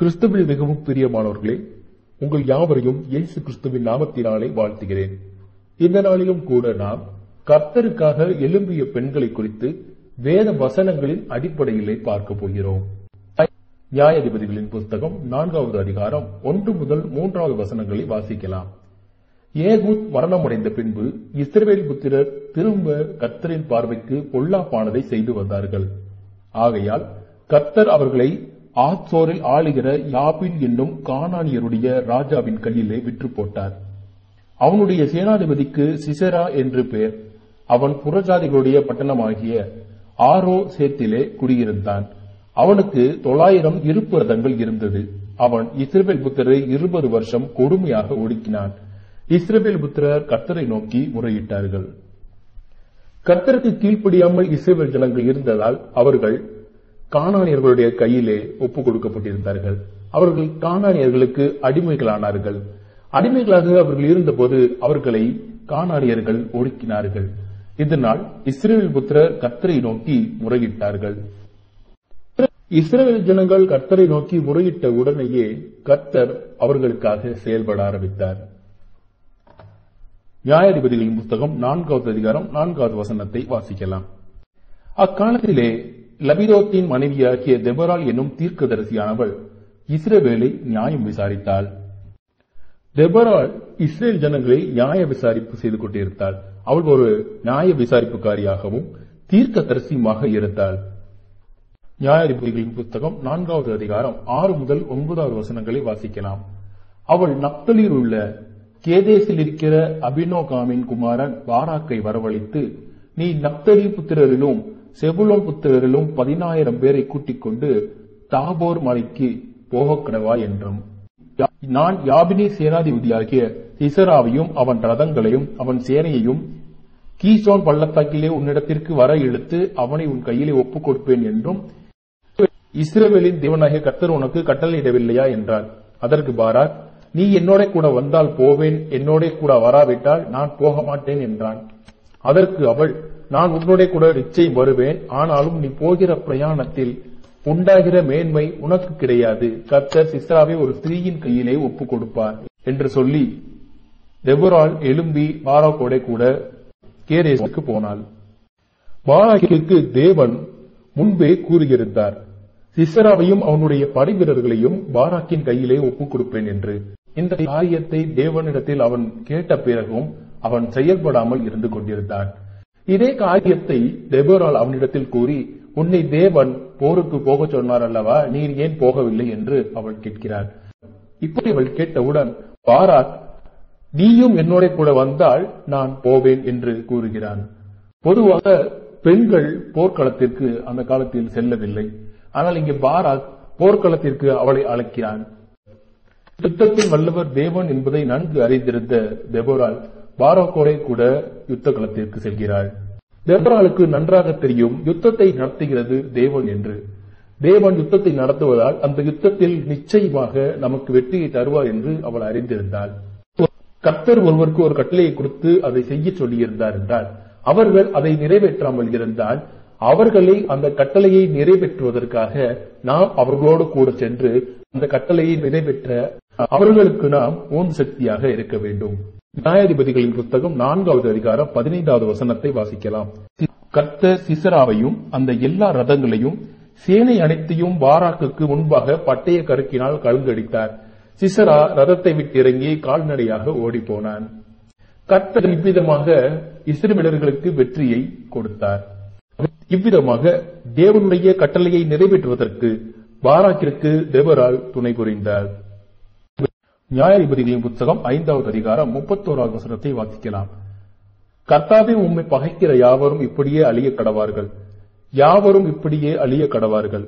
கிறிஸ்துவில் மிகவும் பிரியமானவர்களே உங்கள் யாவரையும் இயேசு கிறிஸ்துவின் நாமத்தினாலே வாழ்த்துகிறேன். இந்த நாளிலும் கூட நாம் கர்த்தருக்காக எழும்பிய பெண்களை குறித்து வேத வசனங்களின் அடிப்படையிலே பார்க்க போகிறோம். நியாயாதிபதிகளின் புஸ்தகம் நான்காவது அதிகாரம் ஒன்று முதல் மூன்றாவது வசனங்களை வாசிக்கலாம். ஏகூத் மரணமடைந்த பின்பு இஸ்ரேல் புத்திரர் திரும்ப கர்த்தரின் பார்வைக்கு பொல்லாப்பானதை செய்து வந்தார்கள். ஆகையால் கர்த்தர் அவர்களை ஆத்சோரில் ஆளுகிற யாபின் என்னும் கானானியருடைய ராஜாவின் கையிலே விற்று போட்டார் அவனுடைய சேனாதிபதிக்கு சிசரா என்று பெயர். அவன் புறஜாதிகளுடைய பட்டணமாகிய ஆரோ சேத்திலே குடியிருந்தான். அவனுக்கு தொள்ளாயிரம் இருப்பு ரதங்கள் இருந்தது. அவன் இஸ்ரேல் புத்திரரை இருபது வருஷம் கொடுமையாக ஒடுக்கினான். இஸ்ரேபேல் புத்திரர் கர்த்தரை நோக்கி முறையிட்டார்கள். கர்த்தருக்கு கீழ்ப்படியாமல் இஸ்ரேபேல் ஜனங்கள் இருந்ததால் அவர்கள் கானானியர்களுடைய கையிலே ஒப்புக் கொடுக்கப்பட்டிருந்தார்கள். அவர்கள் கானானியர்களுக்கு அடிமைகளானார்கள். அடிமைகளாக அவர்கள் இருந்தபோது அவர்களை கானானியர்கள் ஒடுக்கினார்கள். இதனால் இஸ்ரேல் புத்திரர் கர்த்தரை நோக்கி முறையிட்டார்கள். இஸ்ரேல் ஜனங்கள் கர்த்தரை நோக்கி முறையிட்ட உடனேயே கர்த்தர் அவர்களுக்காக செயல்பட ஆரம்பித்தார். நியாயாதிபதிகளின் புத்தகம் நான்காவது அதிகாரம் நான்காவது வசனத்தை வாசிக்கலாம். அக்காலத்திலே லபிதோத்தின் மனைவியாகிய தெபரால் என்னும் தீர்க்கதரிசியானவள் இஸ்ரேவேலை நியாயம் விசாரித்தாள். தெபரால் இஸ்ரேல் ஜனங்களை நியாய விசாரிப்பு செய்து கொண்டிருந்தாள். அவள் ஒரு நியாய விசாரிப்புக்காரியாகவும் தீர்க்க தரிசியுமாக இருந்தாள். நியாயாதிபதிகளின் புத்தகம் நான்காவது அதிகாரம் ஆறு முதல் ஒன்பதாவது வசனங்களை வாசிக்கலாம். அவள் நப்தலில் உள்ள கேதேசில் இருக்கிற அபினோகாமின் குமாரன் பாராக்கை வரவழைத்து நீ நப்தலி புத்திரரிலும் செபுலோன் புத்திரரிலும் பதினாயிரம் பேரை கூட்டிக் கொண்டு தாபோர் மலைக்கு போகக்கடவா என்றும் நான் யாபினி சேனாதிபதியாகிய சிசராவையும் அவன் ரதங்களையும் அவன் சேனையையும் கீசோன் பள்ளத்தாக்கிலே உன்னிடத்திற்கு வர இழுத்து அவனை உன் கையிலே ஒப்புக் கொடுப்பேன் என்றும் இஸ்ரேவேலின் தேவனாகிய கர்த்தர் உனக்கு கட்டளையிடவில்லையா என்றார். அதற்கு பாராக் நீ என்னோட கூட வந்தால் போவேன் என்னோட கூட வராவிட்டால் நான் போக மாட்டேன் என்றான். அதற்கு அவள் நான் உன்னுடைய கூட நிச்சயம் வருவேன். ஆனாலும் நீ போகிற பிரயாணத்தில் உண்டாகிற மேன்மை உனக்கு கிடையாது. கர்த்தர் சிஸ்ராவை ஒரு ஸ்திரீயின் கையிலே ஒப்பு கொடுப்பார் என்று சொல்லி தெபுரால் எழும்பி பாராக்கோடை கூட கேரேசுக்கு போனாள். பாராக்கிற்கு தேவன் முன்பே கூறியிருந்தார் சிஸ்ராவையும் அவனுடைய படை வீரர்களையும் பாராக்கின் கையிலே ஒப்புக் கொடுப்பேன் என்று. இந்த காரியத்தை தேவனிடத்தில் அவன் கேட்ட பிறகும் அவன் செயல்படாமல் இருந்து கொண்டிருந்தான். இதே காரியத்தை தெபோரால் அவனிடத்தில் கூறி உன்னை தேவன் போருக்கு போக சொன்னார் அல்லவா? நீர் ஏன் போகவில்லை? என்று அவள் கேட்கிறார் இப்படி அவள் கேட்டவுடன் பாராக் நீயும் என்னோட கூட வந்தால் நான் போவேன் என்று கூறுகிறான். பொதுவாக பெண்கள் போர்க்களத்திற்கு அந்த காலத்தில் செல்லவில்லை. ஆனால் இங்கே பாராக் போர்க்களத்திற்கு அவளை அழைக்கிறான். யுத்தத்தின் வல்லவர் தேவன் என்பதை நன்கு அறிந்திருந்த தெபோரால் பாராக்கோடே கூட யுத்த களத்திற்கு செல்கிறாள். தெபராலுக்கு நன்றாக தெரியும் யுத்தத்தை நடத்துகிறது தேவன் என்று. தேவன் யுத்தத்தை நடத்துவதால் அந்த யுத்தத்தில் நிச்சயமாக நமக்கு வெற்றியை தருவார் என்று அவள் அறிந்திருந்தாள். கர்த்தர் ஒருவருக்கு ஒரு கட்டளையை கொடுத்து அதை செய்ய சொல்லியிருந்தார் என்றால் அவர்கள் அதை நிறைவேற்றாமல் இருந்தால் அவர்களை அந்த கட்டளையை நிறைவேற்றுவதற்காக நாம் அவர்களோடு கூட சென்று அந்த கட்டளையை நிறைவேற்ற அவர்களுக்கு நாம் ஓன் சக்தியாக இருக்க வேண்டும். நியாயாதிபதிகளின் புத்தகம் நான்காவது அதிகாரம் பதினைந்தாவது வசனத்தை வாசிக்கலாம். கத்த சிசராவையும் அந்த எல்லா ரதங்களையும் சேனை அனைத்தையும் வாராக்குக்கு முன்பாக பட்டய கருக்கினால் கழுங்கடித்தார் சிசரா ரதத்தை விட்டு இறங்கி கால்நடையாக ஓடிப்போனான். கர்த்தர் இவ்விதமாக இஸ்ரேலர்களுக்கு வெற்றியை கொடுத்தார். இவ்விதமாக தேவனுடைய கட்டளையை நிறைவேற்றுவதற்கு பாராக்கிற்கு தேவரால் துணை புரிந்தார். நியாயாதிபதிகளின் புத்தகம் ஐந்தாவது அதிகாரம் முப்பத்தோராவது வசனத்தை வாசிக்கலாம். கர்த்தாவே உம்மை பகைக்கிற யாவரும் இப்படியே அழிய கடவார்கள் யாவரும் இப்படியே அழிய கடவார்கள்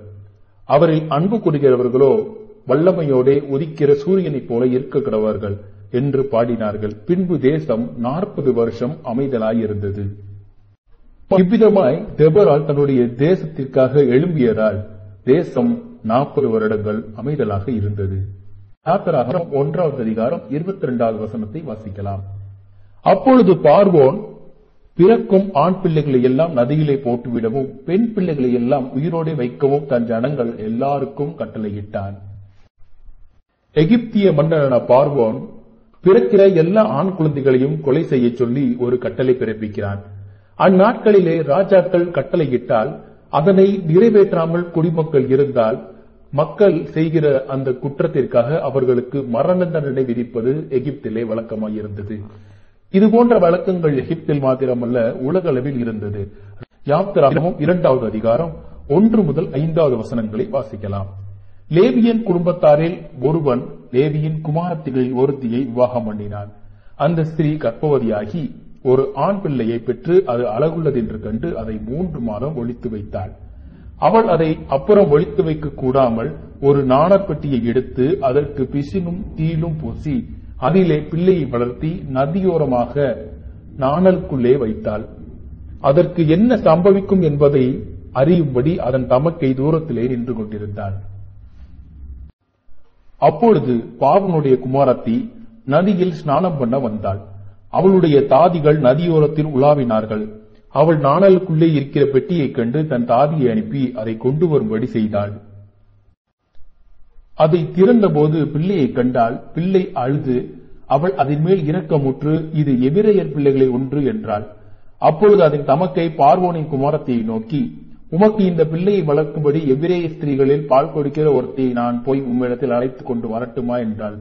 அவரில் அன்பு கூறுகிறவர்களோ வல்லமையோடே உதிக்கிற சூரியனைப் போல இருக்க கடவார்கள் என்று பாடினார்கள். பின்பு தேசம் நாற்பது வருஷம் அமைதலாயிருந்தது. இவ்விதமாய் தெபரால் தன்னுடைய தேசத்திற்காக எழும்பியதால் தேசம் நாற்பது வருடங்கள் அமைதலாக இருந்தது. யாத்திராகம் ஒன்றாவது அதிகாரம் இருபத்தி இரண்டாவது வசனத்தை வாசிக்கலாம். அப்பொழுது பார்வோன் பிறக்கும் ஆண் பிள்ளைகளை எல்லாம் நதியிலே போட்டுவிடவும் பெண் பிள்ளைகளை எல்லாம் உயிரோடு வைக்கவும் தன் ஜனங்கள் எல்லாருக்கும் கட்டளையிட்டான். எகிப்திய மன்னரான பார்வோன் பிறக்கிற எல்லா ஆண் குழந்தைகளையும் கொலை செய்ய சொல்லி ஒரு கட்டளை பிறப்பிக்கிறான். அந்நாட்களிலே ராஜாக்கள் கட்டளையிட்டால் அதனை நிறைவேற்றாமல் குடிமக்கள் இருந்தால் மக்கள் செய்கிற அந்த குற்றத்திற்காக அவர்களுக்கு மரண தண்டனை விதிப்பது எகிப்திலே வழக்கமாயிருந்தது. இது போன்ற வழக்கங்கள் எகிப்தில் மாத்திரமல்ல உலக அளவில் இருந்தது யாத்திராகமும் இரண்டாவது அதிகாரம் ஒன்று முதல் ஐந்தாவது வசனங்களை வாசிக்கலாம். லேவியன் குடும்பத்தாரில் ஒருவன் லேவியின் குமாரத்திகளில் ஒருத்தியை விவாகம் பண்ணினான். அந்த ஸ்திரீ கர்ப்பவதியாகி ஒரு ஆண் பிள்ளையை பெற்று அது அழகுள்ளது என்று கண்டு அதை மூன்று மாதம் ஒழித்து வைத்தாள். அவள் அதை அப்புறம் ஒழித்து வைக்க கூடாமல் ஒரு நாணற்பட்டியை எடுத்து அதற்கு பிசினும் தீலும் பூசி அதிலே பிள்ளையை வளர்த்தி நதியோரமாக நாணலுக்குள்ளே வைத்தாள். அதற்கு என்ன சம்பவிக்கும் என்பதை அறியும்படி அதன் தமக்கை தூரத்திலே நின்று கொண்டிருந்தாள். அப்பொழுது பாவனுடைய குமாரத்தி நதியில் ஸ்நானம் பண்ண வந்தாள். அவளுடைய தாதிகள் நதியோரத்தில் உலாவினார்கள். அவள் நாணலுக்குள்ளே இருக்கிற பெட்டியைக் கண்டு தன் தாதியை அனுப்பி அதை கொண்டு வரும்படி செய்தாள். அதை திறந்தபோது பிள்ளையை கண்டால் பிள்ளை அழுது அவள் அதன் மேல் இரக்கமுற்று இது எபிரேயர் பிள்ளைகளை ஒன்று என்றாள். அப்பொழுது அதன் தமக்கை பார்வோனின் குமாரத்தை நோக்கி உமக்கு இந்த பிள்ளையை வளர்க்கும்படி எவ்விரேய ஸ்திரீகளில் பால் கொடுக்கிற ஒருத்தியை நான் போய் உம்மிடத்தில் அழைத்துக் கொண்டு வரட்டுமா? என்றாள்.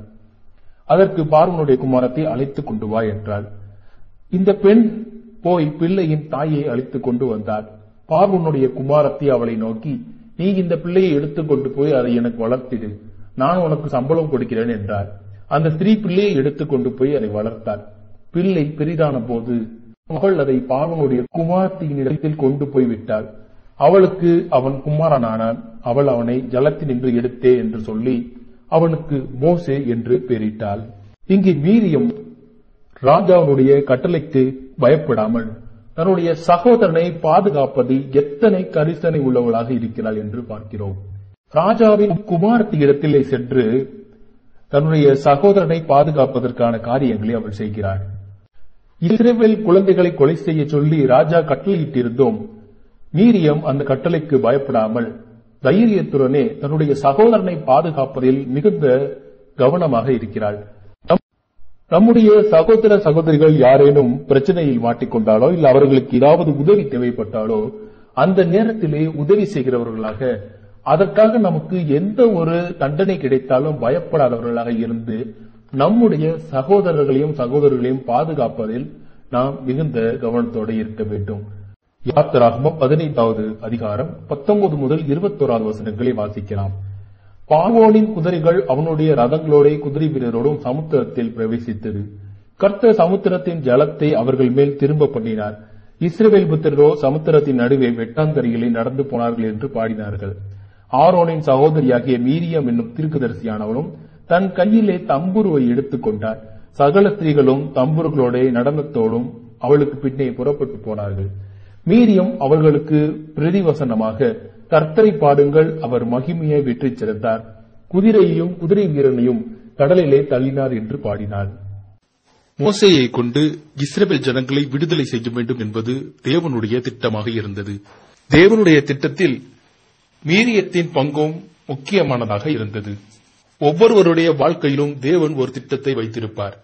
அதற்கு பார்வனுடைய குமாரத்தை அழைத்துக் கொண்டு வா என்றாள். இந்த பெண் போய் பிள்ளையின் தாயை அழித்துக் கொண்டு வந்தார். பார்வனுடைய குமாரத்தி அவளை நோக்கி நீ இந்த பிள்ளையை எடுத்துக்கொண்டு போய் அதை எனக்கு வளர்த்திடு. நான் உனக்கு சம்பளம் கொடுக்கிறேன் என்றார். அந்த ஸ்திரீ பிள்ளையை எடுத்துக்கொண்டு போய் அதை வளர்த்தார். பிள்ளை பெரிதான போது மகள் அதை பாவனுடைய குமாரத்தியின் இடத்தில் கொண்டு போய் விட்டாள். அவளுக்கு அவன் குமாரனானான். அவள் அவனை ஜலத்தினின்று எடுத்தே என்று சொல்லி அவனுக்கு மோசே என்று பெயரிட்டாள். இங்கே மீரியம் ராஜாவுடைய கட்டளைக்கு பயப்படாமல் தன்னுடைய சகோதரனை பாதுகாப்பதில் எத்தனை கரிசனை உள்ளவளாக இருக்கிறாள் என்று பார்க்கிறோம். ராஜாவின் குமாரத்தி இடத்திலே சென்று தன்னுடைய சகோதரனை பாதுகாப்பதற்கான காரியங்களை அவள் செய்கிறாள். இஸ்ரேல் குழந்தைகளை கொலை செய்ய சொல்லி ராஜா கட்டளையிட்டிருந்தோம். மீரியம் அந்த கட்டளைக்கு பயப்படாமல் தைரியத்துடனே தன்னுடைய சகோதரனை பாதுகாப்பதில் மிகுந்த கவனமாக இருக்கிறாள். நம்முடைய சகோதர சகோதரிகள் யாரேனும் பிரச்சனையில் மாட்டிக்கொண்டாலோ இல்ல அவர்களுக்கு ஏதாவது உதவி தேவைப்பட்டாலோ அந்த நேரத்திலே உதவி செய்கிறவர்களாக அதற்காக நமக்கு எந்த ஒரு தண்டனை கிடைத்தாலும் பயப்படாதவர்களாக இருந்து நம்முடைய சகோதரர்களையும் சகோதரர்களையும் பாதுகாப்பதில் நாம் மிகுந்த கவனத்தோடு இருக்க வேண்டும். யாத்திராகமம் பதினைந்தாவது அதிகாரம் பத்தொன்பது முதல் இருபத்தோராவது வசனங்களை வாசிக்கலாம். பார்வோனின் குதிரைகள் அவனுடைய ரதங்களோட குதிரை வீரரோடும் சமுத்திரத்தில் பிரவேசித்தது. கர்த்தர் சமுத்திரத்தின் ஜலத்தை அவர்கள் மேல் திரும்ப பண்ணினார். இஸ்ரேல் புத்திரரோ சமுத்திரத்தின் நடுவே வெட்டாந்தரிகளை நடந்து போனார்கள் என்று பாடினார்கள். ஆரோனின் சகோதரியாகிய மீரியம் என்னும் தீர்க்கதரிசியானவளும் தன் கையிலே தம்புருவை எடுத்துக் கொண்டார். சகல ஸ்திரீகளும் தம்புர்களோட நடனத்தோடும் அவளுக்கு பின்னே புறப்பட்டு போனார்கள். மீரியம் அவர்களுக்கு பிரதிவசனமாக கர்த்தரை பாடுங்கள் அவர் மகிமையை வெற்றி சிறந்தார் குதிரையையும் குதிரை வீரனையும் கடலிலே தள்ளினார் என்று பாடினார். மோசையை கொண்டு இஸ்ரேல் ஜனங்களை விடுதலை செய்ய வேண்டும் என்பது தேவனுடைய திட்டமாக இருந்தது. தேவனுடைய திட்டத்தில் மீரியத்தின் பங்கும் முக்கியமானதாக இருந்தது. ஒவ்வொருவருடைய வாழ்க்கையிலும் தேவன் ஒரு திட்டத்தை வைத்திருப்பார்.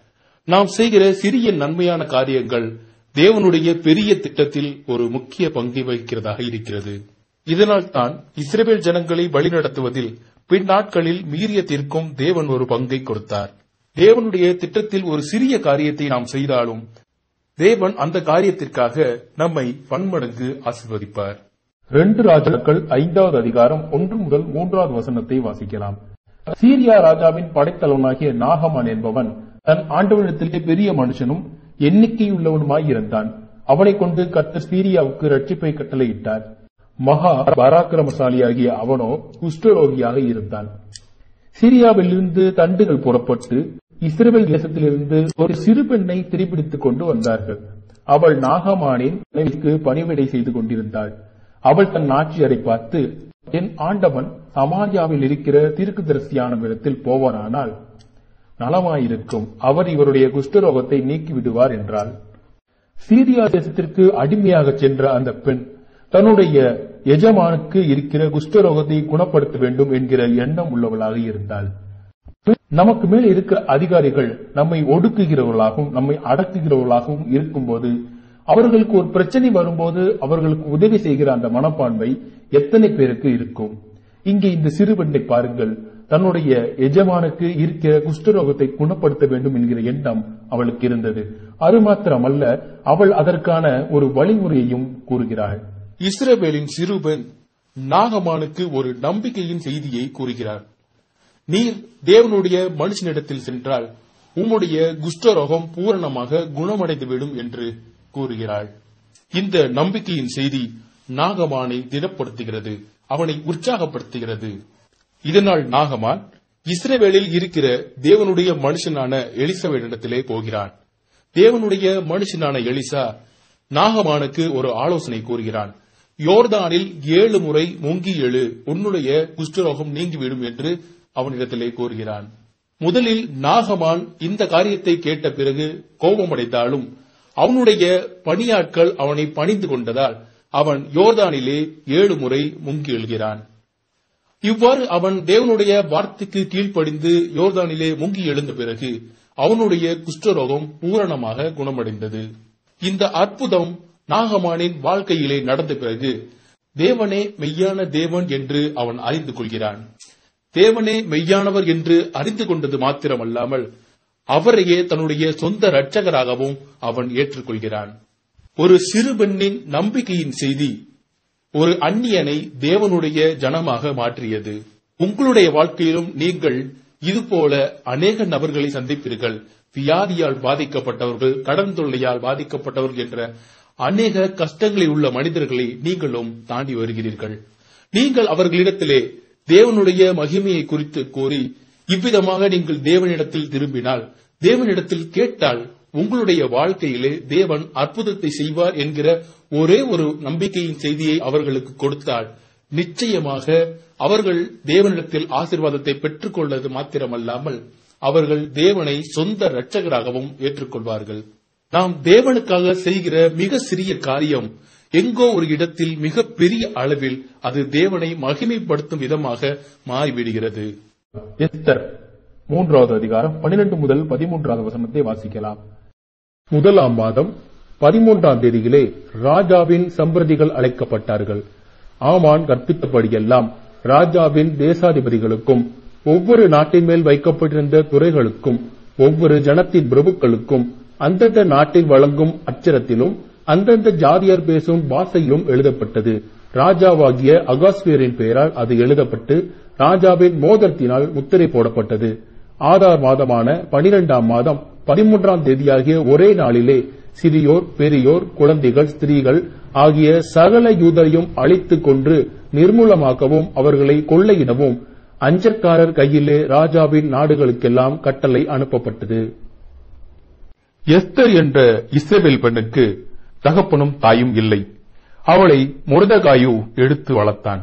நாம் செய்கிற சிறிய நன்மையான காரியங்கள் தேவனுடைய பெரிய திட்டத்தில் ஒரு முக்கிய பங்கை வகிக்கிறதாக இருக்கிறது. இதனால் தான் இஸ்ரேல் ஜனங்களை வழிநடத்துவதில் பின்னாட்களில் தீர்க்கும் தேவன் ஒரு பங்கை கொடுத்தார். தேவனுடைய திட்டத்தில் ஒரு சிறிய காரியத்தை நாம் செய்தாலும் தேவன் அந்த காரியத்திற்காக நம்மை பன்மடங்கு ஆசிர்வதிப்பார். ரெண்டு ராஜாக்கள் ஐந்தாவது அதிகாரம் ஒன்று முதல் மூன்றாவது வசனத்தை வாசிக்கலாம். சீரியா ராஜாவின் படைத்தலைவனாகிய நாகமான் என்பவன் தன் ஆண்டவனிடத்திலே பெரிய மனுஷனும் எண்ணிக்கையுள்ளவனுமாய் இருந்தான். அவனை கொண்டு கர்த்தர் சீரியாவுக்கு ரட்சிப்பை கட்டளையிட்டார். மகா பராக்கிரமசாலியாகிய அவனோ குஷ்டரோகியாக இருந்தான். சிரியாவிலிருந்து தண்டுகள் புறப்பட்டு இஸ்ரேல் தேசத்திலிருந்து ஒரு சிறு பெண்ணை திருப்பிடித்துக் கொண்டு வந்தார்கள். அவள் நாகமானின் மனைவிக்கு பணிவிடை செய்து கொண்டிருந்தாள். அவள் தன் நாச்சியரை பார்த்து என் ஆண்டவன் சமாரியாவில் இருக்கிற தீர்க்கதரிசியான இடத்தில் போவரானால் நலமாயிருக்கும். அவர் இவருடைய குஷ்டரோகத்தை நீக்கிவிடுவார் என்றாள். சீரியா தேசத்திற்கு அடிமையாக சென்ற அந்த பெண் தன்னுடைய எஜமானுக்கு இருக்கிற குஷ்டரோகத்தை குணப்படுத்த வேண்டும் என்கிற எண்ணம் உள்ளவளாக இருந்தாள் நமக்கு மேல் இருக்கிற அதிகாரிகள் நம்மை ஒடுக்குகிறவர்களாகவும் நம்மை அடக்குகிறவர்களாகவும் இருக்கும்போது அவர்களுக்கு ஒரு பிரச்சனை வரும்போது அவர்களுக்கு உதவி செய்கிற அந்த மனப்பான்மை எத்தனை பேருக்கு இருக்கும்? இங்கே இந்த சிறுபெண்ணை பாருங்கள். தன்னுடைய எஜமானுக்கு இருக்கிற குஷ்டரோகத்தை குணப்படுத்த வேண்டும் என்கிற எண்ணம் அவளுக்கு இருந்தது. அது மாத்திரமல்ல அவள் அதற்கான ஒரு வழிமுறையையும் கூறுகிறாள். இஸ்ரவேலின் சிறுவன் நாகமானுக்கு ஒரு நம்பிக்கையின் செய்தியை கூறுகிறார். நீர் தேவனுடைய மனுஷனிடத்தில் சென்றால் உம்முடைய குஷ்டரோகம் பூரணமாக குணமடைந்துவிடும் என்று கூறுகிறாள். இந்த நம்பிக்கையின் செய்தி நாகமானை திடப்படுத்துகிறது அவனை உற்சாகப்படுத்துகிறது. இதனால் நாகமான் இஸ்ரவேலில் இருக்கிற தேவனுடைய மனுஷனான எலிசவேடத்திலே போகிறான். தேவனுடைய மனுஷனான எலிசா நாகமானுக்கு ஒரு ஆலோசனை கூறுகிறான். யோர்தானில் ஏழு முறை முங்கி எழு உன்னுடைய குஷ்டரோகம் நீங்கிவிடும் என்று அவனிடத்திலே கூறுகிறான். முதலில் நாகமான் இந்த காரியத்தை கேட்ட பிறகு கோபமடைந்தாலும் அவனுடைய பணியாட்கள் அவனை பணிந்து கொண்டதால் அவன் யோர்தானிலே ஏழு முறை முங்கி எழுகிறான். இவ்வாறு அவன் தேவனுடைய வார்த்தைக்கு கீழ்ப்படிந்து யோர்தானிலே முங்கி எழுந்த பிறகு அவனுடைய குஷ்டரோகம் பூரணமாக குணமடைந்தது. இந்த அற்புதம் நாகமானின் வாழ்க்கையிலே நடந்த பிறகு தேவனே மெய்யான தேவன் என்று அவன் அறிந்து கொள்கிறான். தேவனே மெய்யானவர் என்று அறிந்து கொண்டது மாத்திரமல்லாமல் அவரையே தன்னுடைய சொந்த இரட்சகராகவும் அவன் ஏற்றுக்கொள்கிறான். ஒரு சிறு பெண்ணின் நம்பிக்கையின் செய்தி ஒரு அந்நியனை தேவனுடைய ஜனமாக மாற்றியது. உங்களுடைய வாழ்க்கையிலும் நீங்கள் இதுபோல அநேக நபர்களை சந்திப்பீர்கள். வியாதியால் பாதிக்கப்பட்டவர்கள் கடன் தொல்லையால் பாதிக்கப்பட்டவர்கள் என்ற அநேக கஷ்டங்களில் உள்ள மனிதர்களை நீங்களும் தாண்டி வருகிறீர்கள். நீங்கள் அவர்களிடத்திலே தேவனுடைய மகிமையை குறித்து கூறி இவ்விதமாக நீங்கள் தேவனிடத்தில் திரும்பினால் தேவனிடத்தில் கேட்டால் உங்களுடைய வாழ்க்கையிலே தேவன் அற்புதத்தை செய்வார் என்கிற ஒரே ஒரு நம்பிக்கையின் செய்தியை அவர்களுக்கு கொடுத்தால் நிச்சயமாக அவர்கள் தேவனிடத்தில் ஆசீர்வாதத்தை பெற்றுக்கொள்வது மாத்திரமல்லாமல் அவர்கள் தேவனை சொந்த இரட்சகராகவும் ஏற்றுக்கொள்வார்கள். நாம் தேவனுக்காக செய்கிற மிக சிறிய காரியம் எங்கோ ஒரு இடத்தில் மிக பெரிய அளவில் அது தேவனை மகிமைப்படுத்தும் விதமாக மாறிவிடுகிறது. எஸ்தர் மூன்றாவது அதிகாரம் பன்னிரண்டு முதல் பதிமூன்றாவது வசனத்தை வாசிக்கலாம். முதலாம் மாதம் பதிமூன்றாம் தேதியிலே ராஜாவின் சம்பிரதிகள் அழைக்கப்பட்டார்கள். ஆமான் கற்பித்தபடியெல்லாம் ராஜாவின் தேசாதிபதிகளுக்கும் ஒவ்வொரு நாட்டின் மேல் வைக்கப்பட்டிருந்த துறைகளுக்கும் ஒவ்வொரு ஜனத்தின் பிரபுக்களுக்கும் அந்தந்த நாட்டில் வழங்கும் அச்சரத்திலும் அந்தந்த ஜாதியார் பேசும் பாசையிலும் எழுதப்பட்டது. ராஜாவாகிய அகாஸ்வேரின் பெயரால் அது எழுதப்பட்டு ராஜாவின் மோதிரத்தினால் முத்திரை போடப்பட்டது. ஆதார் மாதமான பனிரெண்டாம் மாதம் பதிமூன்றாம் தேதியாகிய ஒரே நாளிலே சிறியோர் பெரியோர் குழந்தைகள் ஸ்திரீகள் ஆகிய சகல யூதரையும் அழித்துக் கொன்று நிர்மூலமாக்கவும் அவர்களை கொள்ளையிடவும் அஞ்சற்காரர் கையிலே ராஜாவின் நாடுகளுக்கெல்லாம் கட்டளை அனுப்பப்பட்டது. எஸ்தர் என்ற இசபேல் பெண்ணுக்கு தகப்பனும் தாயும் இல்லை. அவளை முருதகாயு எடுத்து வளர்த்தான்.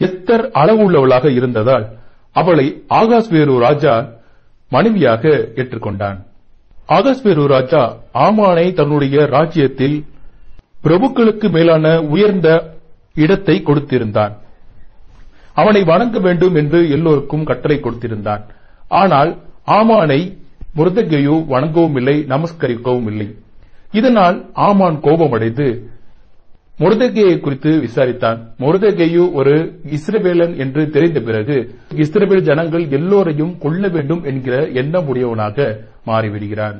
எஸ்தர் அளவுள்ளவளாக இருந்ததால் அவளை ஆகாஸ்வேரு ராஜா மனைவியாக ஏற்றுக்கொண்டான். ஆகாஸ்வேரு ராஜா ஆமானை தன்னுடைய ராஜ்யத்தில் பிரபுக்களுக்கு மேலான உயர்ந்த இடத்தை கொடுத்திருந்தான். அவனை வணங்க வேண்டும் என்று எல்லோருக்கும் கட்டளை கொடுத்திருந்தான். ஆனால் ஆமானை முருதகையோ வணங்கவும் இல்லை நமஸ்கரிக்கவும் இல்லை. இதனால் ஆமான் கோபமடைந்து முருதகையை குறித்து விசாரித்தான். முருதகையு ஒரு இஸ்ரவேலன் என்று தெரிந்த பிறகு இஸ்ரவேல் ஜனங்கள் எல்லோரையும் கொல்ல வேண்டும் என்கிற எண்ணம் உடையவனாக மாறிவிடுகிறான்.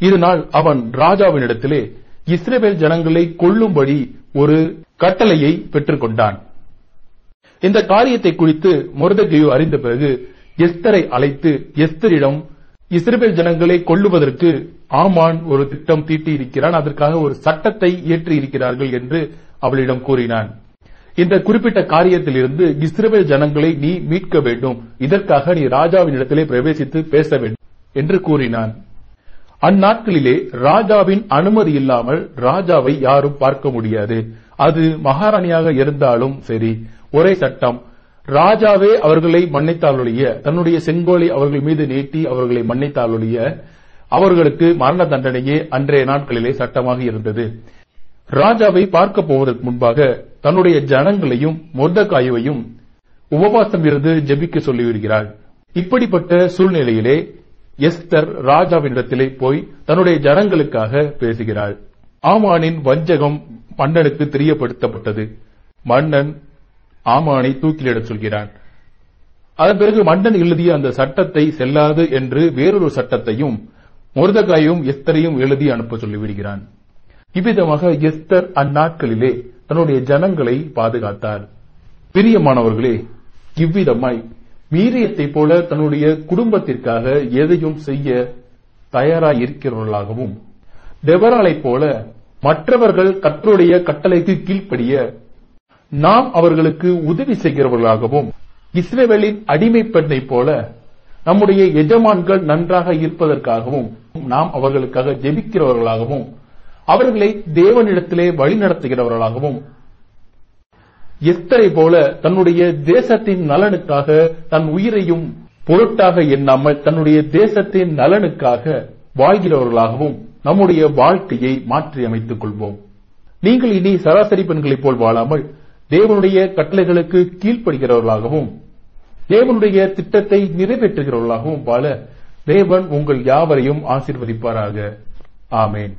இதனால் அவன் ராஜாவினிடத்திலே இஸ்ரவேல் ஜனங்களை கொல்லும்படி ஒரு கட்டளையை பெற்றுக்கொண்டான். இந்த காரியத்தை குறித்து முருதகையு அறிந்த பிறகு எஸ்தரை அழைத்து எஸ்தரிடம் இஸ்ரேல் ஜனங்களை கொள்ளுவதற்கு ஆமான் ஒரு திட்டம் தீட்டியிருக்கிறான் அதற்காக ஒரு சட்டத்தை இயற்றியிருக்கிறார்கள் என்று அவளிடம் கூறினான். இந்த குறிப்பிட்ட காரியத்திலிருந்து இஸ்ரேல் ஜனங்களை நீ மீட்க வேண்டும். இதற்காக நீ ராஜாவின் இடத்திலே பிரவேசித்து பேச வேண்டும் என்று கூறினான். அந்நாட்களிலே ராஜாவின் அனுமதி இல்லாமல் ராஜாவை யாரும் பார்க்க முடியாது. அது மகாராணியாக இருந்தாலும் சரி ஒரே சட்டம் ராஜாவே அவர்களை மன்னித்தாலொழிய தன்னுடைய செங்கோலை அவர்கள் மீது நீட்டி அவர்களை மன்னித்தாலொழிய அவர்களுக்கு மரண தண்டனையே அன்றைய நாட்களிலே சட்டமாக இருந்தது. ராஜாவை பார்க்க போவதற்கு முன்பாக தன்னுடைய ஜனங்களையும் மொர்தகாயுவையும் உபவாசம் இருந்து ஜெபிக்க சொல்லிவிடுகிறாள். இப்படிப்பட்ட சூழ்நிலையிலே எஸ்தர் ராஜாவினிடத்திலே போய் தன்னுடைய ஜனங்களுக்காக பேசுகிறாள். ஆமானின் வஞ்சகம் மன்னனுக்கு தெரியப்படுத்தப்பட்டது. மன்னன் ஆமானை தூக்கிலிடச் சொல்கிறான். அதன் பிறகு மன்னன் எழுதிய அந்த சட்டத்தை செல்லாது என்று வேறொரு சட்டத்தையும் முருதகாயும் எஸ்தரையும் எழுதி அனுப்ப சொல்லிவிடுகிறான். இவ்விதமாக எஸ்தர் அந்நாட்களிலே தன்னுடைய ஜனங்களை பாதுகாத்தார். பிரியமானவர்களே இவ்விதமாய் வீரியத்தைப் போல தன்னுடைய குடும்பத்திற்காக எதையும் செய்ய தயாராய் இருக்கிறவர்களாகவும் டெபராளைப் போல மற்றவர்கள் கர்த்தருடைய கட்டளைக்கு கீழ்ப்படிய நாம் அவர்களுக்கு உதவி செய்கிறவர்களாகவும் இஸ்ரேவேலின் அடிமை பெண்ணை போல நம்முடைய எஜமான்கள் நன்றாக இருப்பதற்காகவும் நாம் அவர்களுக்காக ஜெபிக்கிறவர்களாகவும் அவர்களை தேவனிடத்திலே வழிநடத்துகிறவர்களாகவும் எஸ்தரை போல தன்னுடைய தேசத்தின் நலனுக்காக தன் உயிரையும் பொருட்டாக எண்ணாமல் தன்னுடைய தேசத்தின் நலனுக்காக வாழ்கிறவர்களாகவும் நம்முடைய வாழ்க்கையை மாற்றி அமைத்துக் கொள்வோம். நீங்கள் இனி சராசரி பெண்களைப் போல் வாழாமல் தேவனுடைய கட்டளைகளுக்கு கீழ்ப்படுகிறவர்களாகவும் தேவனுடைய திட்டத்தை நிறைவேற்றுகிறவர்களாகவும் வாழ தேவன் உங்கள் யாவரையும் ஆசீர்வதிப்பாராக. ஆமேன்.